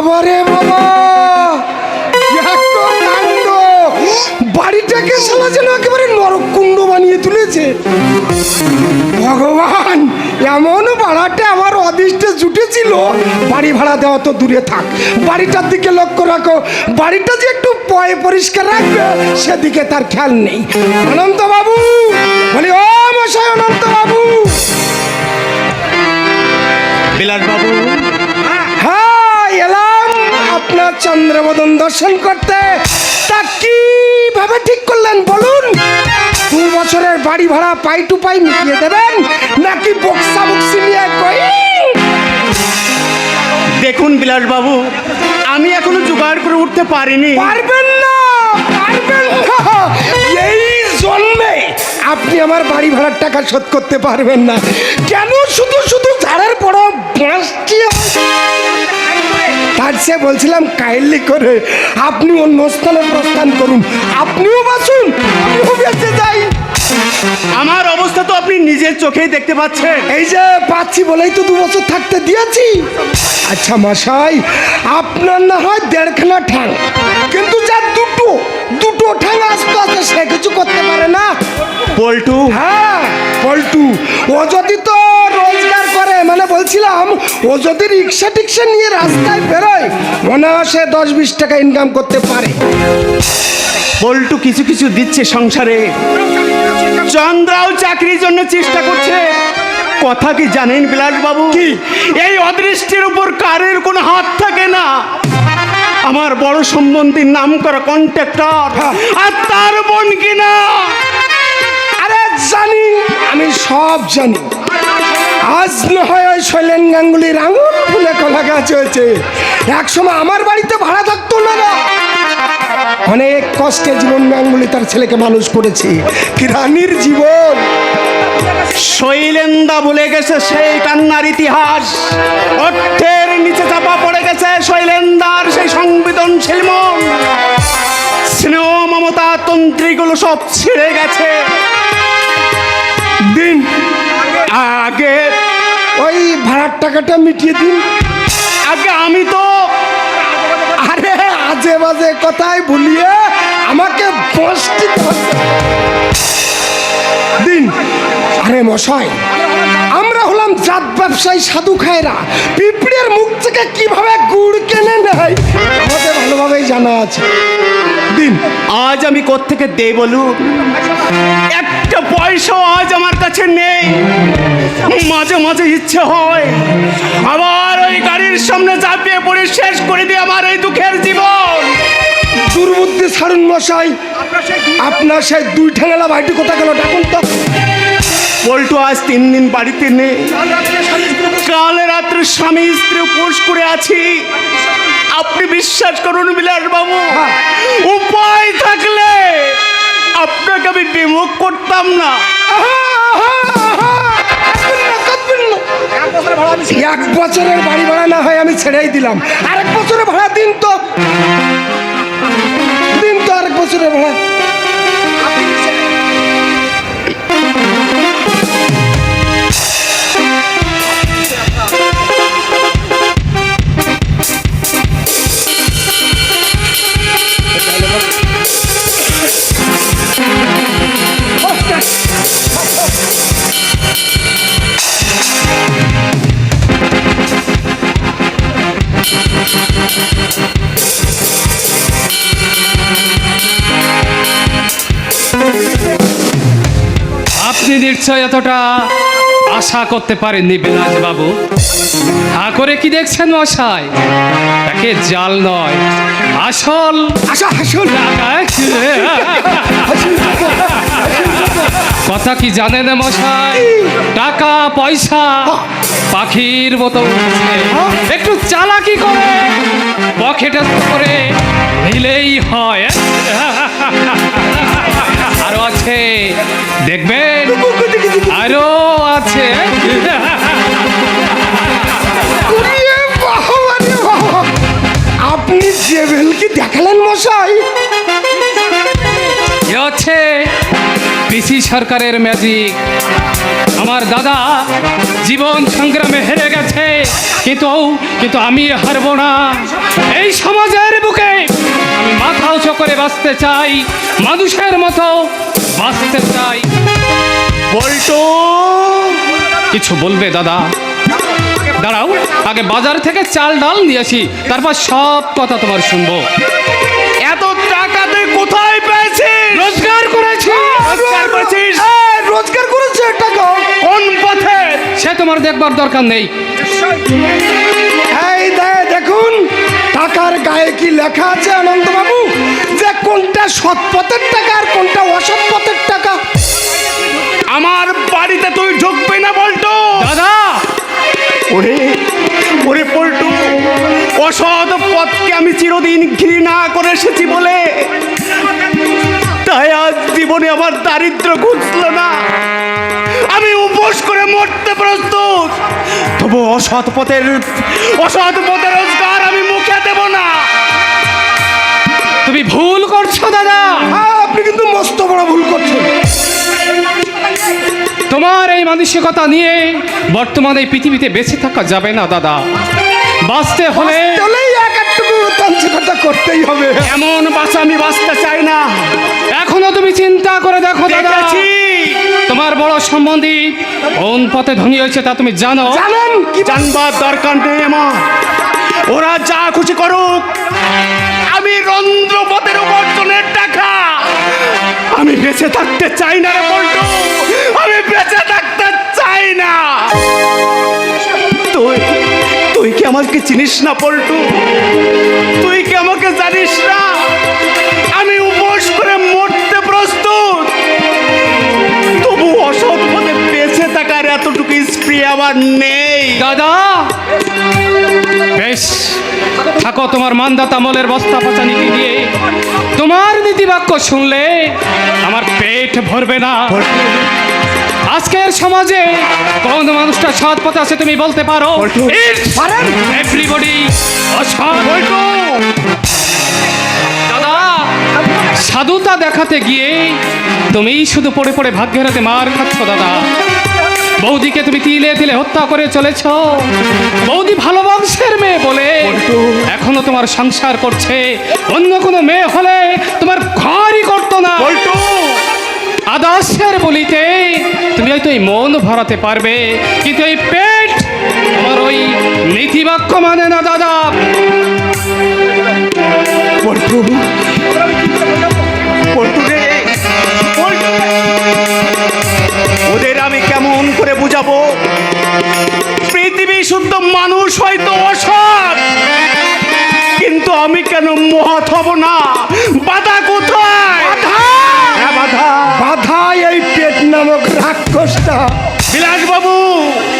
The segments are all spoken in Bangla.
বাবা। বাবা বাড়িটাকে সালা একেবারে নরকুণ্ড বানিয়ে তুলেছে। ভগবান, এমন ভাড়াটা আমার অদৃষ্টে জুটেছিল। বাড়ি ভাড়া দেওয়া তো দূরে থাক। বাড়িটার দিকে লক্ষ্য রাখো। বাড়িটা যে একটু পয় পরিষ্কার রাখবে, সেদিকে তার খেয়াল নেই। অনন্ত বাবু বলি, ও মশাই অনন্ত বাবু চন্দ্রবদন দর্শন করতে তা কীভাবে ঠিক করলেন বলুন? দু বছরের বাড়ি ভাড়া পাই টু পাই মিটিয়ে দেবেন নাকি বক্সা বক্সি নিয়ে কই? দেখুন বিলাস বাবু আমি এখনও জোগাড় করে উঠতে পারিনি। পারবেন না পারবেন না। এই জন্মে আপনি আমার বাড়ি ভাড়ার টাকা শোধ করতে পারবেন না। কেন শুধু শুধু ঝাড়ের বড় বাঁশটি সে বলছিলাম কাইন্ডলি করে আপনি অন্য স্থানে প্রস্থান করুন। আপনিও বাঁচুন আমিও বেঁচে যাই। আমার অবস্থা তো আপনি নিজের চোখেই দেখতে পাচ্ছেন। এই যে পাচ্ছি বলেই তো দু বছর থাকতে দিয়েছি। আচ্ছা মশাই আপনার না হয় দেড়খানা ঠ্যাং কিন্তু যা দুটো দুটো ঠ্যাং আস্তে আস্তে সে কিছু করতে পারে না। পল্টু? হ্যাঁ পল্টু ও যদি তো রোজগার করে মানে বলছিলাম ও যদি রিক্সা টিক্সা নিয়ে রাস্তায় বেরোয় অনায়াসে দশ বিশ টাকা ইনকাম করতে পারে। পল্টু কিছু কিছু দিচ্ছে সংসারে। চন্দ্রাও চাকরির জন্য চেষ্টা করছে। কথা কি জানেন বিলাস বাবু কি? এই অদৃষ্টির উপর কারের কোনো হাত থাকে না। আমার বড় সম্বন্ধীর নাম করা কন্ট্রাক্টর আর তার বোন কিনা আরে জানি আমি সব জানি। আজ না হয় ওই শৈলেন গাঙ্গুলির আঙুল ফুলে কলা গাছ হয়েছে। একসময় আমার বাড়িতে ভাড়া থাকতো না না অনেক কষ্টে জীবন গাঙ্গুলি তার ছেলেকে মানুষ করেছে। কি রানীর জীবন। শৈলেন্দা বলে গেছে সেই কান্নার ইতিহাস। অর্থের নিচে চাপা পড়ে গেছে শৈলেন্দার সেই সংবেদনশীল মন। স্নেহ মমতা তন্ত্রীগুলো সব ছিঁড়ে গেছে। দিন আগে ওই ভাড়ার টাকাটা মিটিয়ে দিন। আগে আমি তো আরে আজে বাজে কথায় ভুলিয়ে আমাকে দিন। আরে মশাই, আমরা হলাম জাত ব্যবসায়ী সাধু খায়রা। পিঁপড়ের মুখ থেকে কীভাবে গুড় কেনে নেয়, আমাদের ভালোভাবেই জানা আছে। দিন। আজ আমি কোত্থেকে দেই বলুন একটা পয়সাও আজ আমার কাছে নেই। মাঝে মাঝে ইচ্ছে হয়। আবার ওই গাড়ির সামনে চাপিয়ে পড়ে শেষ করে দিয়ে আমার এই দুঃখের জীবন। দুর্বুদ্ধি ছাড়ুন মশাই। আপনার সেই দুই ঠেঙালা ভাইটি কোথা গেল ডাকুন তো। পল্টু আজ তিন দিন বাড়িতে নেই। কাল রাত্রে স্বামী স্ত্রী উপোস করে আছি। আপনি বিশ্বাস করুন বিলাস বাবু উপায় থাকলে আপনাকে আমি বিমুখ করতাম না। এক বছরের বাড়ি ভাড়া না হয় আমি ছেড়েই দিলাম। আরেক বছরের ভাড়া দিন তো। দিন তো আরেক বছরের ভাড়া। নিশ্চয় এতটা আশা করতে পারেননি বিলাস বাবু। হা করে কি দেখছেন মশাই? তাকে জাল নয় আসল হাসুন কথা কি জানেন মশাই? টাকা পয়সা পাখির মতো একটু চালাকি করে পকেটে করে নিলেই হয়। আছে। দেখবেন আরও আছে। আপনি যে ভেলকি দেখালেন মশাই। হচ্ছে পিসি সরকারের ম্যাজিক। আমার দাদা জীবন সংগ্রামে হেরে গেছে কিন্তু কিন্তু আমি হারব না। এই সমাজের বুকে আমি মাথা উঁচু করে বাঁচতে চাই মানুষের মতো বাঁচতে চাই। বল্টু কিছু বলবে দাদা? দাঁড়াও আগে বাজার থেকে চাল ডাল নিয়ে আসি তারপর সব কথা তোমার শুনব। এত টাকা তুই কোথায় পেয়েছিস? রোজগার করেছি। রোজগার করেছিস? রোজগার করেছে টাকা। কোন পথে? সে তোমার দেখবার দরকার নেই। এই দেখুন টাকার গায়ে কি লেখা আছে আনন্দবাবু যে কোনটা সৎ পথের টাকা আর কোনটা অসৎ পথের টাকা? আমার বাড়িতে তুই ঢুকবি না বল্টু। দাদা! ওরে ওরে পল্টু অসৎ পথকে আমি চিরদিন ঘৃণা করে এসেছি বলে। তাই আজ জীবনে আমার দারিদ্র ঘুচল না। আমি উপোস করে মরতে প্রস্তুত। তবু অসৎ পথের অসৎ পথের রোজগার আমি মুখে দেব না। তুমি ভুল করছ দাদা। হ্যাঁ, আপনি কিন্তু মস্ত বড় ভুল করছেন। তোমার এই মানসিকতা নিয়ে বর্তমানে এই পৃথিবীতে বেঁচে থাকা যাবে না দাদা। বাঁচতে হলে করতেই হবে। এমন বাঁচা আমি বাঁচতে চাই না। এখনও তুমি চিন্তা করে দেখো দাদা। তোমার বড় সম্বন্ধী কোন পথে ধনী হয়েছে তা তুমি জানো? জানেন। জানবার দরকার নেই আমার। ওরা যা খুশি করুক। আমি রন্ধ্রপথের উপার্জনের টাকা। আমি বেঁচে থাকতে চাই না রে বল্টু আমি বেঁচে থাকতে চাই না। তুই তুই কি আমাকে চিনিস না পল্টু? তুই কি আমাকে জানিস না? আমি উপোস করে মরতে প্রস্তুত। তবু অসৎ পথে বেঁচে থাকার এতটুকু স্প্রে আমার নেই। দাদা! বেশ। থাকো তোমার মানদাতা মলের বস্তা পচা নীতি দিয়ে তোমার নীতিবাক্য শুনলে আমার পেট ভরবে না। আজকের সমাজে কোন মানুষটা সৎ পথে আছে তুমি বলতে পারো? এভরিবডি দাদা সাধুতা দেখাতে গিয়ে তুমি শুধু পড়ে পড়ে ভাগ্যের হাতে মার খাচ্ছ দাদা। বৌদিকে তুমি তিলে তিলে হত্যা করে চলেছ। বৌদি ভালো বংশের মেয়ে বলে এখনও তোমার সংসার করছে। অন্য কোনো মেয়ে হলে তোমার ঘরই করতো না। আদর্শের বলিতে তুমি হয়তো এই মন ভরাতে পারবে কিন্তু এই পেট তোমার ওই নীতিবাক্য মানে না দাদা। করে বুঝাবো। পৃথিবী শুদ্ধ মানুষ হয়তো অসৎ কিন্তু আমি কেন মহৎ হব না? বাধা কোথায়? হ্যাঁ বাধা। বাধা এই পেট নামক রাক্ষসটা। বিলাস বাবু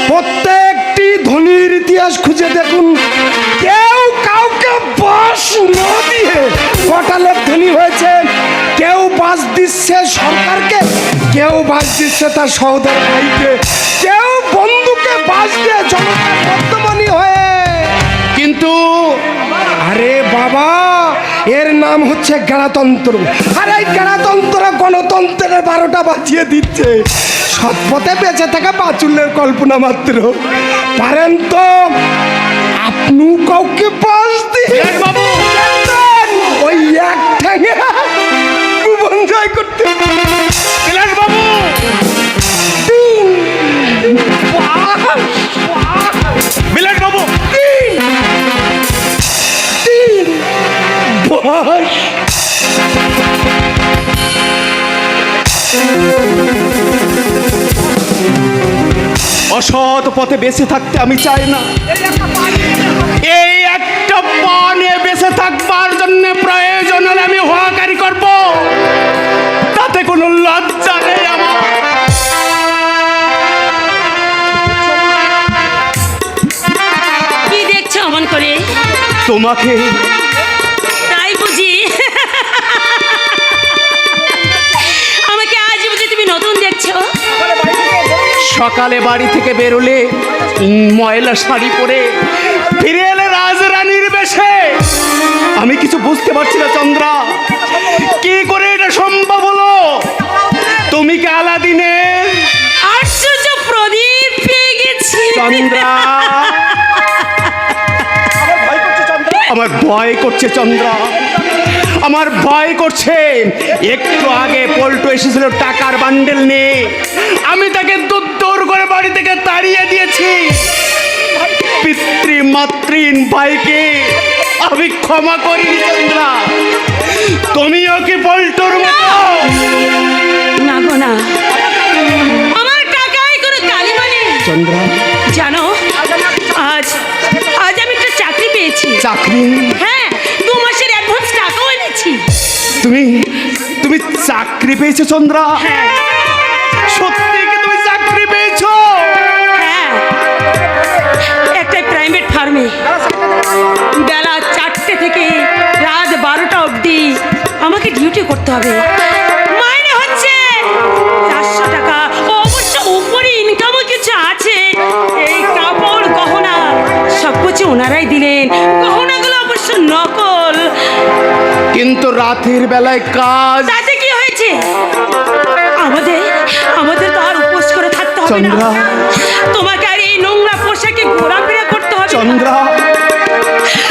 প্রত্যেকটি ধনির ইতিহাস খুঁজে দেখুন। কেউ কাউকে বাস না দিয়ে কটালের ধনী হয়েছে? বাস দিচ্ছে সরকারকে কেউ বাস দিচ্ছে তার সহোদর ভাইকে কেউ বন্ধুকে বাস দিয়ে জনতার বর্তমানী হয়ে। কিন্তু আরে বাবা এর নাম হচ্ছে গণতন্ত্র। আর এই গণতন্ত্র গণতন্ত্রের বারোটা বাজিয়ে দিচ্ছে। সৎপথে বেঁচে থাকা বাচুলের কল্পনা মাত্র। পারেন তো আপনি কাউকে বাস দিয়ে ওই এক ঠ্যাঙে ভুবন জয় করতে। বিলাস বাবু তিন। বিলাস বাবু তিন। তিন। পাঁচ অসৎ পথে বেঁচে থাকতে আমি চাই না। এই তোমাকে। তাই বুঝি? আমাকে আজ বুঝি তুমি নতুন দেখছ। সকালে বাড়ি থেকে বেরোলে ময়লা শাড়ি পরে ফিরে এলে রাজরানীর বেশে। আমি কিছু বুঝতে পারছি না চন্দ্রা। কি করে এটা সম্ভব হলো? তুমি কি আলাদিনের? আশ্চর্য প্রদীপ পেয়ে গেছি। চন্দ্রা। আমার ভয় করছে চন্দ্রা। আমার ভয় করছে। একটু আগে পল্টু এসেছিল টাকার বান্ডেল নিয়ে। আমি তাকে দূর করে বাড়ি থেকে তাড়িয়ে দিয়েছি। পিতৃ মাতৃন ভাইকে আমি ক্ষমা করিনি চন্দ্রা। তুমিও কি পল্টুর মতো? না গো না। আমার টাকায় কোনো কালিমা নেই চন্দ্রা। জানো চাকরি? হ্যাঁ দু মাসের অ্যাডভান্স টাকাও এনেছি। তুমি তুমি চাকরি পেয়েছ চন্দ্রা? হ্যাঁ। সত্যি কি তুমি চাকরি পেয়েছ? হ্যাঁ। একটা প্রাইভেট ফার্মে বেলা চারটে থেকে রাত বারোটা অবধি আমাকে ডিউটি করতে হবে। সব ওনারাই দিলেন। গহনাগুলো অবশ্য নকল। কিন্তু রাতের বেলায় কাজ। তাতে কি হয়েছে? আমাদের আমাদের তো আর উপোস করে থাকতে হবে না। তোমাকে আর এই নোংরা পোশাকে ঘোরাফেরা করতে হবে। চন্দ্রা।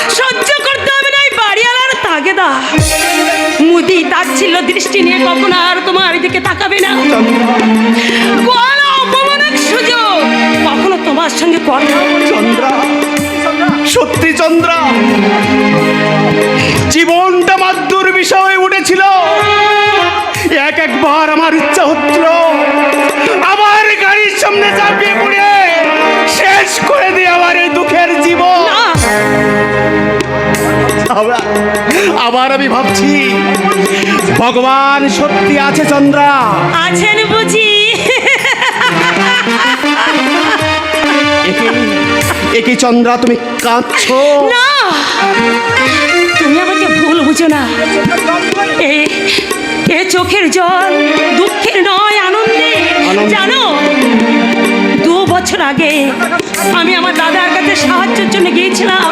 সহ্য করতে হবে না এই বাড়িওয়ালার তাগেদা। মুদি তাচ্ছিল্য দৃষ্টি নিয়ে কখনো আর তোমার দিকে তাকাবে না। গোয়ালা অপমানক সুযোগ। কখনো তোমার সঙ্গে কথা। চন্দ্রা। সত্যি চন্দ্রা। জীবনটা মাদ্দুর বিষয় উঠেছিল। এক একবার আমার ইচ্ছা হচ্ছিল। আমার গাড়ির সামনে চাপিয়ে পড়ে শেষ করে দিয়ে আমার এই দুঃখের জীবন। আবার আমি ভাবছি ভগবান সত্যি আছে চন্দ্রা। আছেন বুঝি। একে চন্দ্রা তুমি কাঁদছো? না! তুমি আমাকে ভুল বুঝো না। এ চোখের জল দুঃখের নয় আনন্দে। জানো দু বছর আগে আমি আমার দাদার কাছে সাহায্যের জন্য গিয়েছিলাম।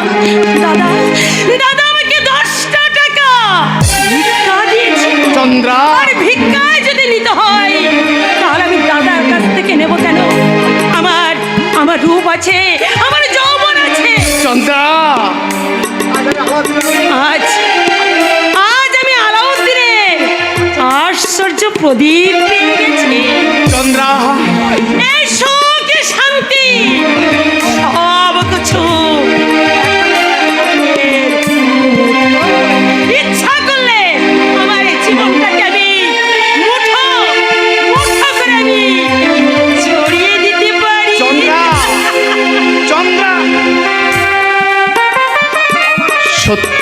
দাদা দাদা আমাকে দশটা টাকা ভিক্ষা দিয়েছে। চন্দ্রা। আর ভিক্ষায় যদি নিতে হয় তাহলে আমি দাদার কাছ থেকে নেব কেন? আমার আমার রূপ আছে আমার আছে চন্দ্রা আজ আজ আমি আলাউদ্দিনের আশ্চর্য প্রদীপ পেয়ে গেছি। চন্দ্রা এই সুখে শান্তি।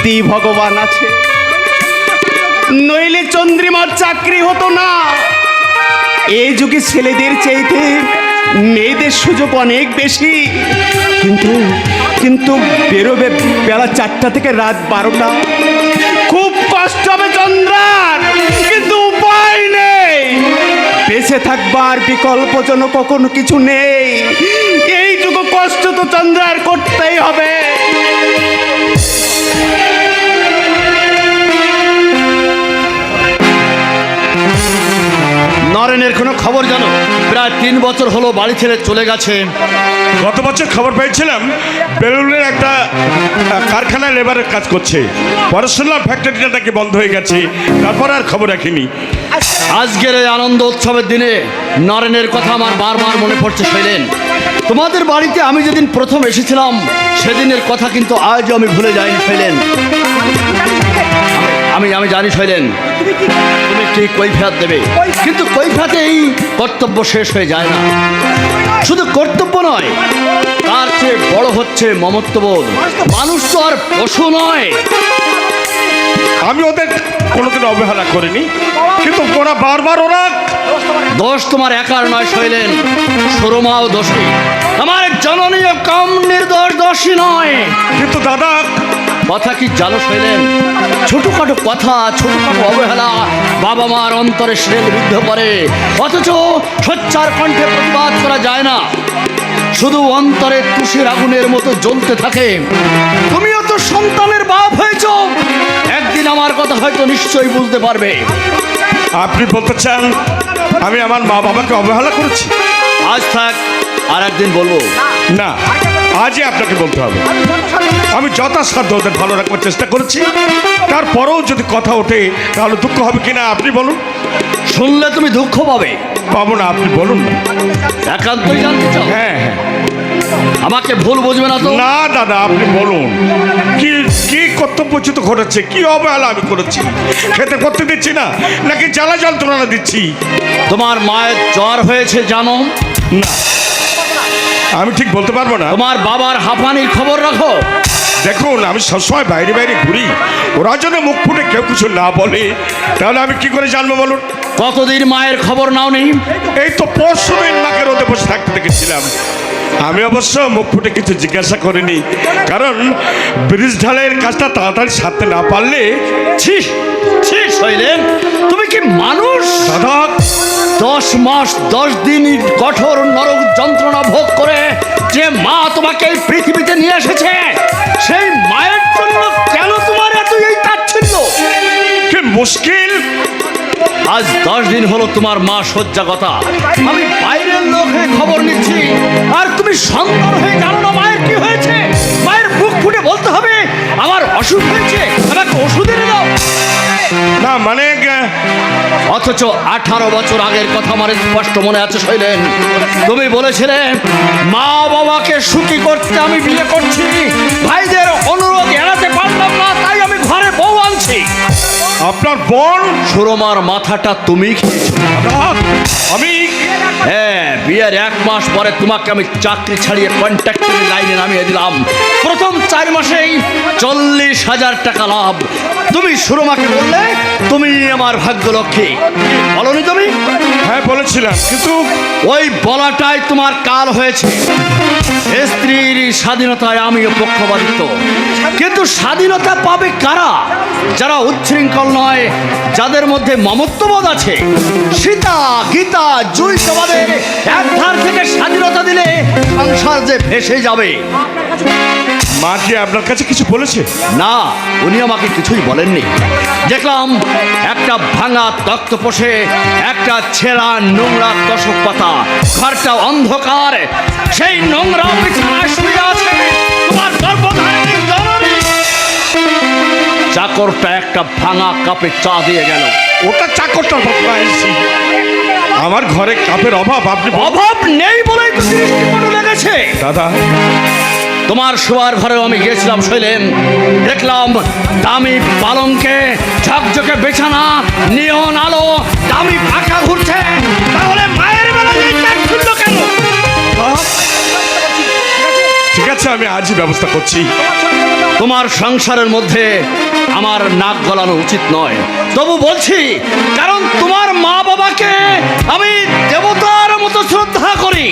সত্যি ভগবান আছে। নইলে চন্দ্রিমার চাকরি হতো না। এই যুগে ছেলেদের চাইতে মেয়েদের সুযোগ অনেক বেশি। কিন্তু কিন্তু বেরোবে বেলা চারটা থেকে রাত বারোটা। খুব কষ্ট হবে চন্দ্রার, কিন্তু উপায় নেই। বেঁচে থাকবার বিকল্প যেন কখনো কিছু নেই। এই যুগ কষ্ট তো চন্দ্রার করতেই হবে। নরেনের কোনো খবর জানো? প্রায় তিন বছর হলো বাড়ি ছেড়ে চলে গেছে। গত বছর খবর পেয়েছিলাম বেলুনের একটা কারখানায় লেবারের কাজ করছে। পরে শুনলাম ফ্যাক্টরিটা নাকি বন্ধ হয়ে গেছে তারপর আর খবর রাখিনি। আজকের এই আনন্দ উৎসবের দিনে নরেনের কথা আমার বারবার মনে পড়ছে শৈলেন। তোমাদের বাড়িতে আমি যেদিন প্রথম এসেছিলাম সেদিনের কথা কিন্তু আজও আমি ভুলে যাইনি শৈলেন। আমি আমি জানি শৈলেন তুমি ঠিক কৈফিয়াত দেবে। কিন্তু কৈফিয়াতেই কর্তব্য শেষ হয়ে যায় না। শুধু কর্তব্য নয় তার চেয়ে বড় হচ্ছে মমত্ববোধ। মানুষ তো আর পশু নয়। আমি ওদের কোনোদিন অবহেলা করিনি কিন্তু ওরা বারবার ওরা দোষ তোমার একার নয় শৈলেন। সুরমাও দোষী। আমার জননীয় কম নির্দোষ দোষী নয়। কিন্তু দাদা কথা কি জানো শৈলেন? ছোটখাটো কথা ছোটখাটো অবহেলা বাবা মার অন্তরে শেল বিদ্ধ করে। অথচ সোচ্চার কণ্ঠে প্রতিবাদ করা যায় না। শুধু অন্তরে তুষের আগুনের মতো জ্বলতে থাকে। তুমিও তো সন্তানের বাপ হয়েছ। একদিন আমার কথা হয়তো নিশ্চয়ই বুঝতে পারবে। আপনি বলতে চান আমি আমার মা বাবাকে অবহেলা করেছি? আজ থাক আর একদিন বলব। না। আজই আপনাকে বলতে হবে। আমি যথাসাধ্য ওদের ভালো রাখবার চেষ্টা করেছি। তারপরেও যদি কথা ওঠে তাহলে দুঃখ হবে কিনা আপনি বলুন। শুনলে তুমি দুঃখ পাবে। পাবো না আপনি বলুন। না একান্তই জানতে চাও? হ্যাঁ হ্যাঁ। আমাকে ভুল বুঝবে না তো? না দাদা আপনি বলুন। কি কি কর্তব্যচ্যুত ঘটেছে? কি অবহেলা আমি করেছি? খেতে করতে দিচ্ছি না? নাকি জ্বালা যন্ত্রণা দিচ্ছি? তোমার মায়ের জ্বর হয়েছে জানো? না। আমি ঠিক বলতে পারব না। তোমার বাবার হাঁপানির খবর রাখো। দেখুন আমি সবসময় বাইরে বাইরে ঘুরি। ওরা যেন মুখ ফুটে কেউ কিছু না বলে। তাহলে আমি কি করে জানব বলুন? কতদিন মায়ের খবর নাও নেই? এই তো পরশু দিন মাকে রোদে বসে থাকতে দেখেছিলাম। আমি অবশ্য মুখ ফুটে কিছু জিজ্ঞাসা করিনি। কারণ ব্রিজ ঢালের কাজটা তাড়াতাড়ি সারতে না পারলে ছি ছি শৈলেন তুমি কি মানুষ? দাদা দশ মাস দশ দিন কঠোর নরক যন্ত্রণা ভোগ করে যে মা তোমাকে এই পৃথিবীতে নিয়ে এসেছে সেই মায়ের জন্য কেন তোমার এত এই তাচ্ছিল্য? কি মুশকিল। আজ দশ দিন হলো তোমার মা শয্যাগতা। আমি বাইরের লোক হয়ে খবর নিচ্ছি। আর তুমি সন্তান হয়ে জানো না মায়ের কি হয়েছে? মায়ের বুক ফুটে বলতে হবে আমার অসুখ হয়েছে আমাকে ওষুধ এনে দাও। না মানে অথচ আঠারো বছর আগের কথা আমার স্পষ্ট মনে আছে শৈলেন। তুমি বলেছিলে মা বাবাকে সুখী করতে আমি বিয়ে করছি ভাইদের অনুরোধ এড়াতে পারলাম না তাই আমি ঘরে বউ আনছি। আপনার বোন? সুরমার মাথাটা তুমি আমি হ্যাঁ বিয়ের এক মাস পরে তোমাকে আমি চাকরি ছাড়িয়ে কন্ট্রাক্টরের লাইনে নামিয়ে দিলাম। প্রথম চার মাসেই চল্লিশ হাজার টাকা লাভ। তুমি সুরমাকে বললে, তুমি আমার ভাগ্যলক্ষ্মী। বলনি তুমি? হ্যাঁ বলেছিলাম। কিন্তু ওই বলাটাই তোমার কাল হয়েছে। স্ত্রীর স্বাধীনতায় আমিও পক্ষপাতিত্ব কিন্তু স্বাধীনতা পাবে কারা? যারা উচ্ছৃঙ্খল নয়, যাদের মধ্যে মমত্ববোধ আছে। সীতা, গীতা, জুই তোমাদের এক ধার থেকে স্বাধীনতা দিলে সংসার যে ভেসে যাবে। মা কি আপনার কাছে কিছু বলেছে? না উনি আমাকে কিছুই বলেননি। দেখলাম একটা ভাঙা তক্ত পোষে একটা ছেঁড়া নোংরা তসক পাতা। ঘরটা অন্ধকার। সেই নোংরা বিছানায় শুয়ে আছে তোমার গর্ভধারিণী জননী। চাকরটা একটা ভাঙা কাপে চা দিয়ে গেল। ওটা চাকরটার এসেছি আমার ঘরে কাপের অভাব আপনি অভাব নেই বলেই তো লেগেছে। দাদা তোমার শোয়ার ঘরেও আমি গিয়েছিলাম শৈলেন। দেখলাম দামি পালঙ্কে ঝকঝকে বিছানা নিয়ন আলো দামি পাখা ঘুরছে। তাহলে মায়ের কেন? ঠিক আছে আমি আজই ব্যবস্থা করছি। তোমার সংসারের মধ্যে আমার নাক গলানো উচিত নয়। তবু বলছি কারণ তোমার মা বাবাকে আমি দেবতার মতো শ্রদ্ধা করি।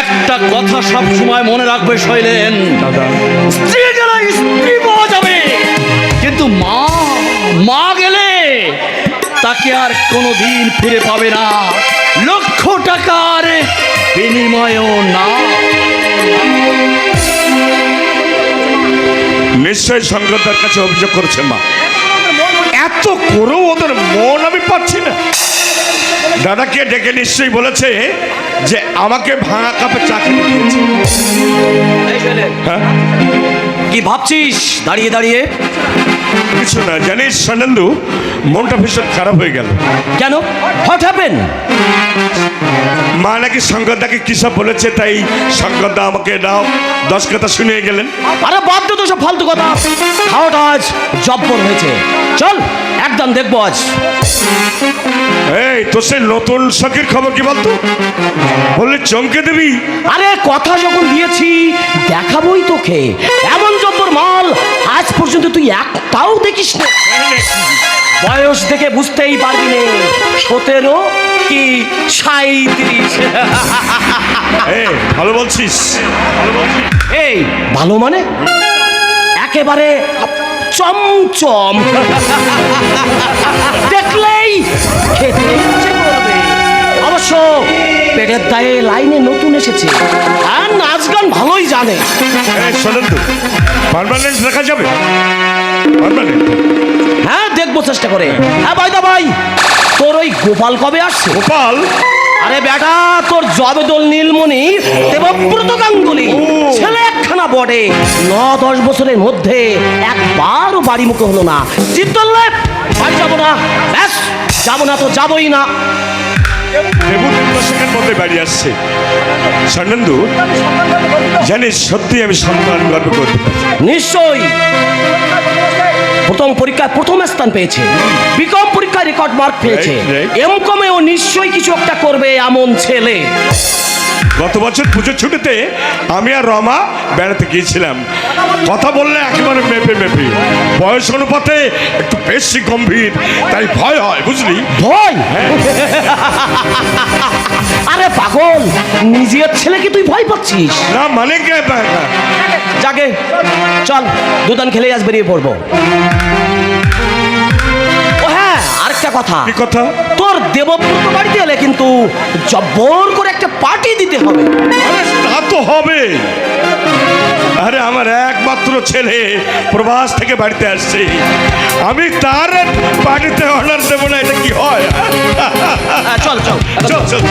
একটা কথা সব সময় মনে রাখবে শৈলেন। দাদা। স্ত্রী গেলে স্ত্রী পাওয়া যাবে। কিন্তু মা মা গেলে তাকে আর কোনো দিন ফিরে পাবে না। লক্ষ টাকার বিনিময়ও না। নিশ্চয়ই সংগতার কাছে অভিযোগ করেছে মা। এত করেও ওদের মন আমি পাচ্ছি না। দাদাকে ডেকে নিশ্চয়ই বলেছে যে আমাকে ভাঙা কাপে চাকরি দিয়েছে। হ্যাঁ? কি ভাবছিস? দাঁড়িয়ে দাঁড়িয়ে। কিছু না। জানিস সনন্দু মনটা ভীষণ খারাপ হয়ে গেল। কেন? হ্যাপেন মা নাকি সংগদাকে কি সব বলেছে তাই সংগদা আমাকে দাও দশ কথা শুনিয়ে গেলেন। আরে বাদ দে তো সব ফালতু কথা। খাওয়াটা আজ জব্বর হয়েছে। চল একদম দেখব আজ। এই তো সে নতুন সখীর খবর কি বলতো? বললে চমকে দিবি? আরে কথা যখন দিয়েছি দেখাবই তোকে। এমন জব্বর মাল আজ পর্যন্ত তুই একটাও দেখিস না। বয়স দেখে বুঝতেই পারবি নে সতেরো কি সাঁত্রিশ ভালো বলছিস। এই ভালো মানে? একেবারে চমচম। দেখলেই খেতে অবশ্য পেটের দায়ে লাইনে নতুন এসেছে। আর নাচ গান ভালোই জানে। পার্মানেন্ট রাখা যাবে? পার্মানেন্ট হ্যাঁ দেখব চেষ্টা করে। হ্যাঁ ভাই দা ভাই তোর ওই গোপাল কবে আসছে? গোপাল? আরে বেটা তোর জবেদল নীলমণি দেবব্রত গাঙ্গুলি ছেলে একখানা বটে। ন দশ বছরের মধ্যে একবারও বাড়ি মুখে হলো না। ধরলে বাড়ি যাব না। ব্যাস যাব না তো যাবোই না। দেবু তিন মধ্যে বাড়ি আসছে। সন্নন্দু জানিস সত্যি আমি সন্তান গর্ব করতে নিশ্চয়ই। প্রথম পরীক্ষায় প্রথম স্থান পেয়েছে। বিকম পরীক্ষায় রেকর্ড মার্ক পেয়েছে। Right, right. এম কমে ও নিশ্চয়ই কিছু একটা করবে এমন ছেলে। গত বছর পুজোর ছুটিতে আমি আর রমা বেড়াতে গিয়েছিলাম। কথা বললে একেবারে মেপে মেপে। বয়স অনুপাতে একটু বেশি গম্ভীর তাই ভয় হয় বুঝলি? ভয়? আরে পাগল নিজের ছেলেকে তুই ভয় পাচ্ছিস? না মানে যাকে চল দুদান খেলে আজ বেরিয়ে পড়ব। ও হ্যাঁ আরেকটা কথা। কথা? তোর দেবব্রত বাড়িতে এলে কিন্তু জব্বর করে পার্টি দিতে হবে। তা তো হবে। আরে আমার একমাত্র ছেলে প্রবাস থেকে বাড়িতে আসছে। আমি তার বাড়িতে অর্ডার দেবো না এটা কি হয়? চল। চল চল চল।